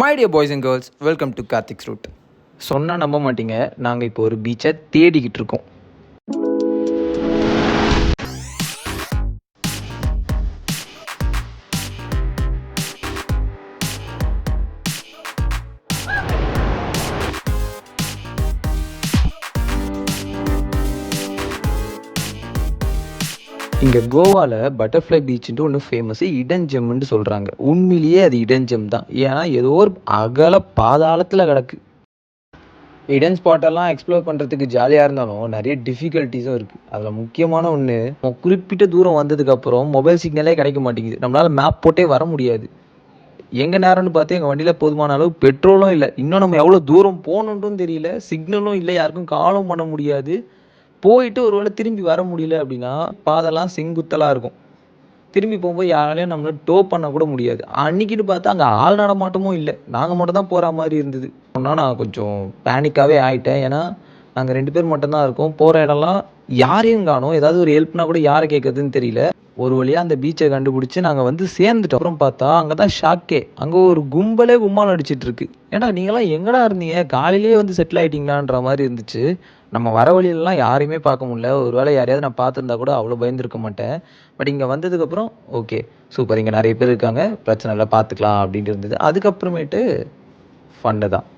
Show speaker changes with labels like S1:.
S1: My dear boys and girls welcome to Karthik's route சொன்னால் நம்ப மாட்டீங்க. நாங்கள் இப்போ ஒரு பீச்சை தேடிக்கிட்டு இருக்கோம். இங்கே கோவாவில் பட்டர்ஃப்ளை பீச்சுன்ட்டு ஒன்று ஃபேமஸு இடஞ்செம்னு சொல்கிறாங்க உண்மையிலேயே அது இடஞ்செம் தான். ஏன்னா ஏதோ ஒரு அகல பாதாளத்தில் கிடக்கு. இடன் ஸ்பாட்டெல்லாம் எக்ஸ்ப்ளோர் பண்ணுறதுக்கு ஜாலியாக இருந்தாலும் நிறைய டிஃபிகல்ட்டிஸும் இருக்குது அதில் முக்கியமான ஒன்று குறிப்பிட்ட தூரம் வந்ததுக்கப்புறம் மொபைல் சிக்னலே கிடைக்க மாட்டேங்குது. நம்மளால் மேப் போட்டே வர முடியாது. எங்கே நேரம்னு பார்த்து எங்கள் வண்டியில் போதுமான அளவு பெட்ரோலும் இல்லை. இன்னும் நம்ம எவ்வளோ தூரம் போகணுன்றும் தெரியல. சிக்னலும் இல்லை யாருக்கும் காலும் பண்ண முடியாது. போயிட்டு ஒருவேளை திரும்பி வர முடியல அப்படின்னா பாதெல்லாம் செங்குத்தலாக இருக்கும். திரும்பி போகும்போது யாராலையும் நம்மளால டோ பண்ண கூட முடியாது. அன்னைக்குன்னு பார்த்தா அங்கே ஆள் நடமாட்டமும் இல்லை. நாங்கள் மட்டும் தான் போகிற மாதிரி இருந்தது. ஒன்றா நான் கொஞ்சம் பேனிக்காகவே ஆயிட்டேன். ஏன்னா நாங்கள் ரெண்டு பேர் மட்டும்தான் இருக்கோம். போகிற இடம்லாம் யாரையும் காணோம். ஏதாவது ஒரு ஹெல்ப்னா கூட யாரை கேட்குறதுன்னு தெரியல. ஒரு வழியாக அந்த பீச்சை கண்டுபிடிச்சி நாங்கள் வந்து சேர்ந்துட்டோம். அப்புறம் பார்த்தா அங்கே தான் ஷாக்கே. அங்கே ஒரு கும்பலே கும்மால் அடிச்சிட்டு இருக்கு. ஏன்னா நீங்களாம் எங்கடா இருந்தீங்க? காலையிலேயே வந்து செட்டில் ஆயிட்டீங்களான்ற மாதிரி இருந்துச்சு. நம்ம வர வழியிலலாம் யாரையுமே பார்க்க முடியல. ஒரு வேளை யாரையாவது நான் பார்த்துருந்தா கூட அவ்வளோ பயந்துருக்க மாட்டேன். பட் இங்கே வந்ததுக்கப்புறம் ஓகே சூப்பர் இங்கே நிறைய பேர் இருக்காங்க. பிரச்சனை இல்லை பார்த்துக்கலாம் அப்படின்ட்டு இருந்தது. அதுக்கப்புறமேட்டு ஃபன்னு தான்.